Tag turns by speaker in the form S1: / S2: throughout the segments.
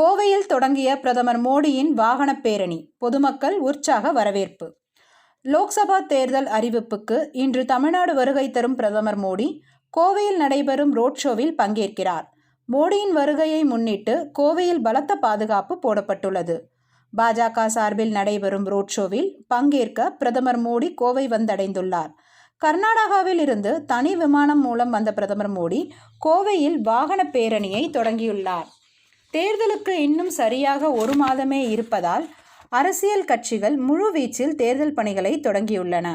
S1: கோவையில் தொடங்கிய பிரதமர் மோடியின் வாகனப் பேரணி பொதுமக்கள் உற்சாக வரவேற்பு. லோக்சபா தேர்தல் அறிவிப்புக்கு இன்று தமிழ்நாடு வருகை தரும் பிரதமர் மோடி கோவையில் நடைபெறும் ரோட் ஷோவில் பங்கேற்கிறார். மோடியின் வருகையை முன்னிட்டு கோவையில் பலத்த பாதுகாப்பு போடப்பட்டுள்ளது. பாஜக சார்பில் நடைபெறும் ரோட் ஷோவில் பங்கேற்க பிரதமர் மோடி கோவை வந்தடைந்துள்ளார். கர்நாடகாவில் இருந்து தனி விமானம் மூலம் வந்த பிரதமர் மோடி கோவையில் வாகன பேரணியை தொடங்கியுள்ளார். தேர்தலுக்கு இன்னும் சரியாக ஒரு மாதமே இருப்பதால் அரசியல் கட்சிகள் முழுவீச்சில் தேர்தல் பணிகளை தொடங்கியுள்ளன.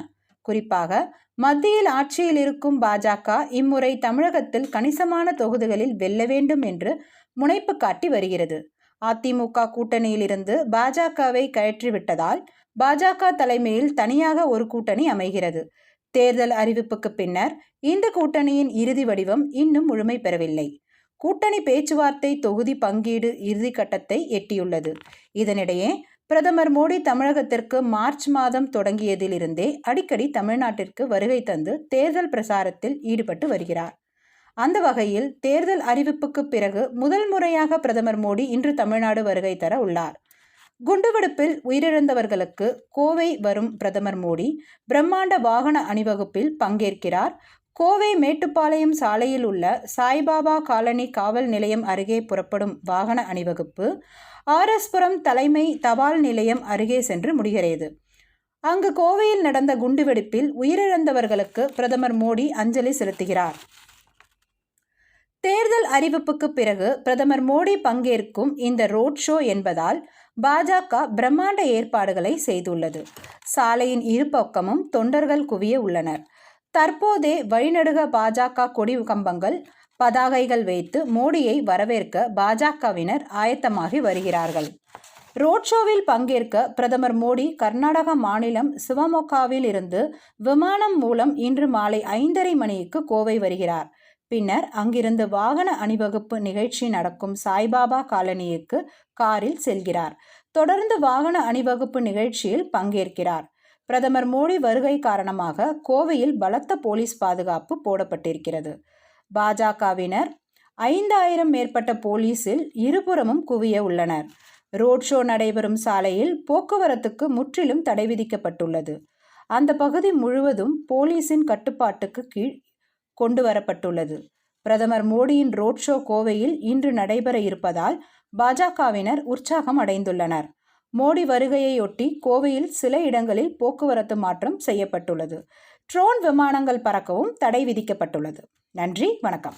S1: குறிப்பாக மத்தியில் ஆட்சியில் இருக்கும் பாஜக இம்முறை தமிழகத்தில் கணிசமான தொகுதிகளில் வெல்ல வேண்டும் என்று முனைப்பு காட்டி வருகிறது. அதிமுக கூட்டணியிலிருந்து பாஜகவை கயற்றிவிட்டதால் பாஜக தலைமையில் தனியாக ஒரு கூட்டணி அமைகிறது. தேர்தல் அறிவிப்புக்கு பின்னர் இந்த கூட்டணியின் இறுதி வடிவம் இன்னும் முழுமை பெறவில்லை. கூட்டணி பேச்சுவார்த்தை தொகுதி பங்கீடு இறுதிக்கட்டத்தை எட்டியுள்ளது. இதனிடையே பிரதமர் மோடி தமிழகத்திற்கு மார்ச் மாதம் தொடங்கியதிலிருந்தே அடிக்கடி தமிழ்நாட்டிற்கு வருகை தந்து தேர்தல் பிரசாரத்தில் ஈடுபட்டு வருகிறார். அந்த வகையில் தேர்தல் அறிவிப்புக்கு பிறகு முதல் முறையாக பிரதமர் மோடி இன்று தமிழ்நாடு வருகை தர உள்ளார். குண்டுவெடிப்பில் உயிரிழந்தவர்களுக்கு கோவை வரும் பிரதமர் மோடி பிரம்மாண்ட வாகன அணிவகுப்பில் பங்கேற்கிறார். கோவை மேட்டுப்பாளையம் சாலையில் உள்ள சாய்பாபா காலனி காவல் நிலையம் அருகே புறப்படும் வாகன அணிவகுப்பு ஆர்எஸ்புரம் தலைமை தபால் நிலையம் அருகே சென்று முடிகிறது. அங்கு கோவையில் நடந்த குண்டுவெடிப்பில் உயிரிழந்தவர்களுக்கு பிரதமர் மோடி அஞ்சலி செலுத்துகிறார். தேர்தல் அறிவிப்புக்கு பிறகு பிரதமர் மோடி பங்கேற்கும் இந்த ரோட் ஷோ என்பதால் பாஜக பிரம்மாண்ட ஏற்பாடுகளை செய்துள்ளது. சாலையின் இரு பக்கமும் தொண்டர்கள் குவிய உள்ளனர். தற்போதே வழிநடுக பாஜக கொடி கம்பங்கள் பதாகைகள் வைத்து மோடியை வரவேற்க பாஜகவினர் ஆயத்தமாகி வருகிறார்கள். ரோட் ஷோவில் பங்கேற்க பிரதமர் மோடி கர்நாடக மாநிலம் சிவமொக்காவில் இருந்து விமானம் மூலம் இன்று மாலை ஐந்தரை மணிக்கு கோவை வருகிறார். பின்னர் அங்கிருந்து வாகன அணிவகுப்பு நிகழ்ச்சி நடக்கும் சாய்பாபா காலனிக்கு காரில் செல்கிறார். தொடர்ந்து வாகன அணிவகுப்பு நிகழ்ச்சியில் பங்கேற்கிறார். பிரதமர் மோடி வருகை காரணமாக கோவையில் பலத்த போலீஸ் பாதுகாப்பு போடப்பட்டிருக்கிறது. பாஜகவினர் ஐந்தாயிரம் மேற்பட்ட போலீஸில் இருபுறமும் குவிய உள்ளனர். ரோட் ஷோ நடைபெறும் சாலையில் போக்குவரத்துக்கு முற்றிலும் தடை விதிக்கப்பட்டுள்ளது. அந்த பகுதி முழுவதும் போலீஸின் கட்டுப்பாட்டுக்கு கீழ் கொண்டு வரப்பட்டுள்ளது பிரதமர் மோடியின் ரோட் ஷோ கோவையில் இன்று நடைபெற இருப்பதால் பாஜகவினர் உற்சாகம் அடைந்துள்ளனர். மோடி வருகையையொட்டி கோவையில் சில இடங்களில் போக்குவரத்து மாற்றம் செய்யப்பட்டுள்ளது. ட்ரோன் விமானங்கள் பறக்கவும் தடை விதிக்கப்பட்டுள்ளது. நன்றி வணக்கம்.